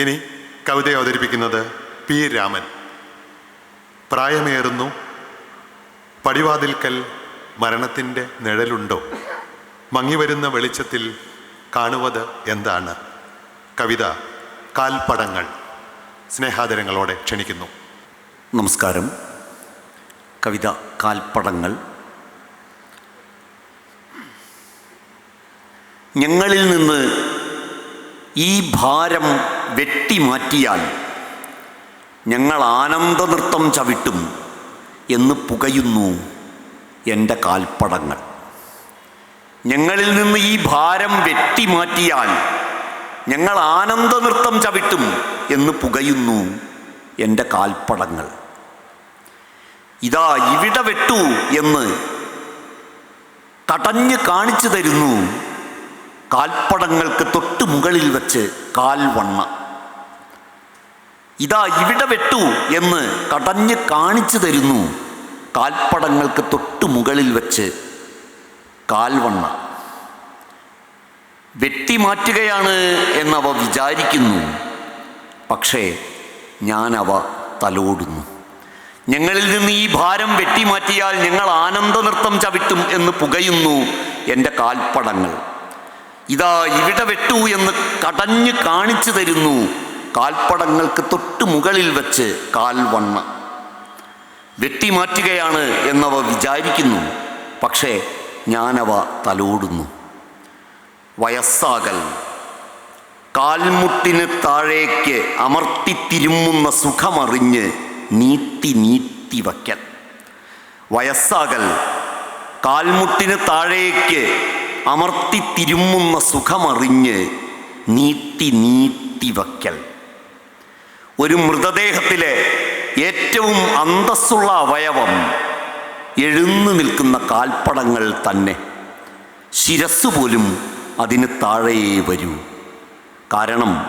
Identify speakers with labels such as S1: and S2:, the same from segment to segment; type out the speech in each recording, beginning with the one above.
S1: ഇനി കവിത അവതരിപ്പിക്കുന്നത് പി രാമൻ. പ്രായമേറുന്നു പടിവാതിൽക്കൽ മരണത്തിന്റെ നിഴലുണ്ടോ? മങ്ങിവരുന്ന വെളിച്ചത്തിൽ കാണുവത് എന്താണ്? കവിത കാൽപ്പടങ്ങൾ. സ്നേഹാദരങ്ങളോടെ ക്ഷണിക്കുന്നു.
S2: നമസ്കാരം. കവിത കാൽപ്പടങ്ങൾ. ഞങ്ങളിൽ നിന്ന് ഈ ഭാരം വെട്ടിമാറ്റിയാൽ ഞങ്ങൾ ആനന്ദനൃത്തം ചവിട്ടും എന്ന് പുകയുന്നു എന്റെ കാൽപ്പടങ്ങൾ. ഞങ്ങളിൽ നിന്ന് ഈ ഭാരം വെട്ടിമാറ്റിയാൽ ഞങ്ങൾ ആനന്ദനൃത്തം ചവിട്ടും എന്ന് പുകയുന്നു എന്റെ കാൽപ്പടങ്ങൾ. ഇതാ ഇവിടെ വെട്ടു എന്ന് കടഞ്ഞ് കാണിച്ചു തരുന്നു കാൽപ്പടങ്ങൾക്ക് തൊട്ട് മുകളിൽ വെച്ച് കാൽവണ്ണ ഇതാ ഇവിടെ വെട്ടു എന്ന് കടഞ്ഞ് കാണിച്ചു തരുന്നു. കാൽപ്പടങ്ങൾക്ക് തൊട്ട് മുകളിൽ വെച്ച് കാൽവണ്ണ വെട്ടിമാറ്റുകയാണ് എന്നവ വിചാരിക്കുന്നു. പക്ഷേ ഞാനവ തലോടുന്നു. ഞങ്ങളിൽ നിന്ന് ഈ ഭാരം വെട്ടിമാറ്റിയാൽ ഞങ്ങൾ ആനന്ദനൃത്തം ചവിട്ടും എന്ന് പുകയുന്നു എന്റെ കാൽപ്പടങ്ങൾ. ഇതാ ഇവിടെ വെട്ടു എന്ന് കടഞ്ഞ് കാണിച്ചു തരുന്നു കാൽപ്പടങ്ങൾക്ക് തൊട്ട് മുകളിൽ വെച്ച് കാൽവണ്ണ വെട്ടിമാറ്റുകയാണ് എന്നവ വിചാരിക്കുന്നു പക്ഷേ ഞാനവ തലോടുന്നു. വയസ്സാകൽ. കാൽമുട്ടിന് താഴേക്ക് അമർത്തി തിരുമ്മുന്ന സുഖമറിഞ്ഞ് നീട്ടി നീട്ടി വയ്ക്കൽ. വയസ്സാകൽ. കാൽമുട്ടിന് താഴേക്ക് അമർത്തിത്തിരുമുന്ന സുഖമറിഞ്ഞ് നീട്ടി നീട്ടി വയ്ക്കൽ. ഒരു മൃതദേഹത്തിലെ ഏറ്റവും അന്തസ്സുള്ള അവയവം എഴുന്നു നിൽക്കുന്ന കാൽപ്പടങ്ങൾ തന്നെ. ശിരസ് പോലും അതിന് താഴെയേ വരൂ. കാരണം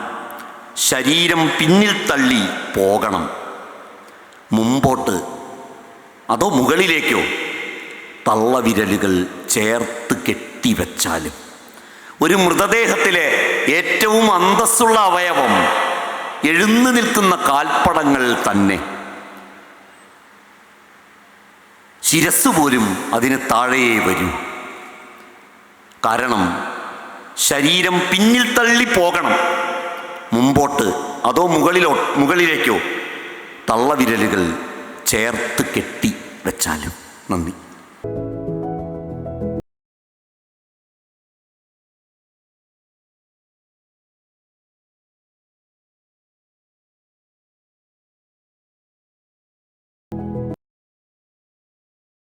S2: ശരീരം പിന്നിൽ തള്ളി പോകണം. മുമ്പോട്ട് അതോ മുകളിലേക്കോ തള്ളവിരലുകൾ ചേർത്ത് കെട്ടിവെച്ചാലും ഒരു മൃതദേഹത്തിലെ ഏറ്റവും അന്തസ്സുള്ള അവയവം എഴുന്നു നിൽക്കുന്ന കാൽപ്പടങ്ങൾ തന്നെ. ശിരസ് പോലും അതിന് താഴെയേ വരൂ. കാരണം ശരീരം പിന്നിൽ തള്ളി പോകണം. മുമ്പോട്ട് അതോ മുകളിലോ മുകളിലേക്കോ തള്ളവിരലുകൾ ചേർത്ത് കെട്ടി വെച്ചാലും. നന്ദി.